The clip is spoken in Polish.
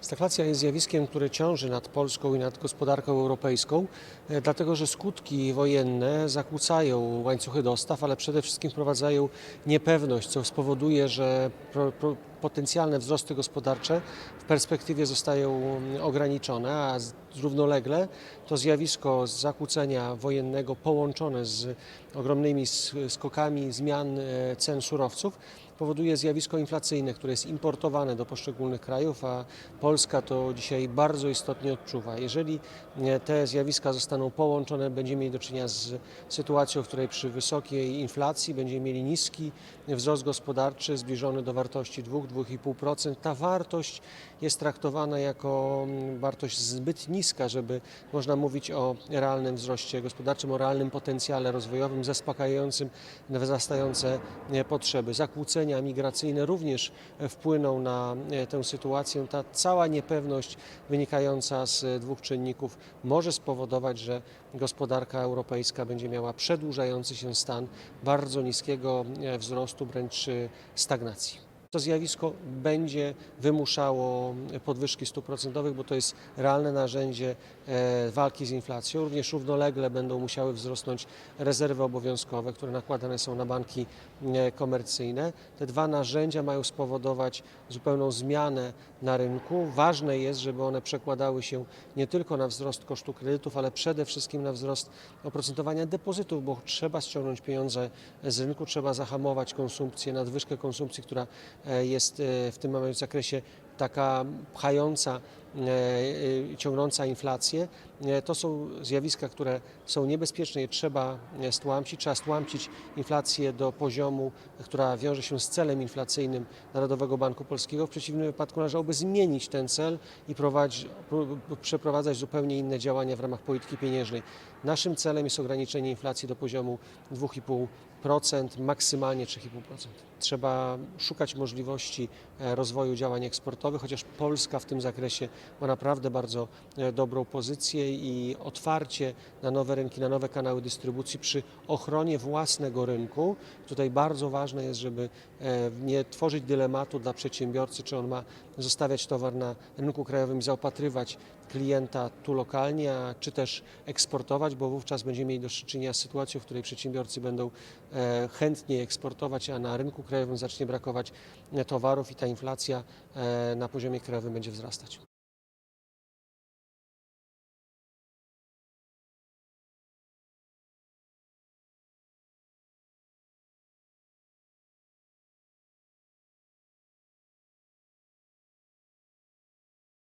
Stagflacja jest zjawiskiem, które ciąży nad Polską i nad gospodarką europejską, e, dlatego że skutki wojenne zakłócają łańcuchy dostaw, ale przede wszystkim wprowadzają niepewność, co spowoduje, że potencjalne wzrosty gospodarcze w perspektywie zostają mm, ograniczone, a równolegle to zjawisko zakłócenia wojennego połączone z ogromnymi skokami zmian e, cen surowców powoduje zjawisko inflacyjne, które jest importowane do poszczególnych krajów, a Polska to dzisiaj bardzo istotnie odczuwa. Jeżeli e, te zjawiska zostaną połączone, będziemy mieli do czynienia z sytuacją, w której przy wysokiej inflacji będziemy mieli niski wzrost gospodarczy zbliżony do wartości 2-2,5%. Ta wartość jest traktowana jako mm, wartość zbyt niska, żeby można mówić o realnym wzroście gospodarczym, o realnym potencjale rozwojowym zaspokajającym wzrastające e, potrzeby. Zakłócenia migracyjne również e, wpłyną na e, tę sytuację. Ta cała niepewność wynikająca z dwóch czynników może spowodować, że gospodarka europejska będzie miała przedłużający się stan bardzo niskiego wzrostu, wręcz stagnacji. To zjawisko będzie wymuszało podwyżki stóp procentowych, bo to jest realne narzędzie e, walki z inflacją. Również równolegle będą musiały wzrosnąć rezerwy obowiązkowe, które nakładane są na banki e, komercyjne. Te dwa narzędzia mają spowodować zupełną zmianę na rynku. Ważne jest, żeby one przekładały się nie tylko na wzrost kosztu kredytów, ale przede wszystkim na wzrost oprocentowania depozytów, bo trzeba ściągnąć pieniądze z rynku, trzeba zahamować konsumpcję, nadwyżkę konsumpcji, która jest e, w tym momencie zakresie taka pchająca, e, e, ciągnąca inflację. E, To są zjawiska, które są niebezpieczne, je trzeba stłamsić. Trzeba stłamsić inflację do poziomu, która wiąże się z celem inflacyjnym Narodowego Banku Polskiego. W przeciwnym wypadku należałoby zmienić ten cel i przeprowadzać zupełnie inne działania w ramach polityki pieniężnej. Naszym celem jest ograniczenie inflacji do poziomu 2,5%, maksymalnie 3,5%. Trzeba szukać możliwości rozwoju działań eksportowych, chociaż Polska w tym zakresie ma naprawdę bardzo e, dobrą pozycję i otwarcie na nowe rynki, na nowe kanały dystrybucji przy ochronie własnego rynku. Tutaj bardzo ważne jest, żeby e, nie tworzyć dylematu dla przedsiębiorcy, czy on ma zostawiać towar na rynku krajowym i zaopatrywać klienta tu lokalnie, a czy też eksportować, bo wówczas będziemy mieli do czynienia z sytuacją, w której przedsiębiorcy będą e, chętniej eksportować, a na rynku krajowym zacznie brakować towarów i ta inflacja e, na poziomie krajowym będzie wzrastać.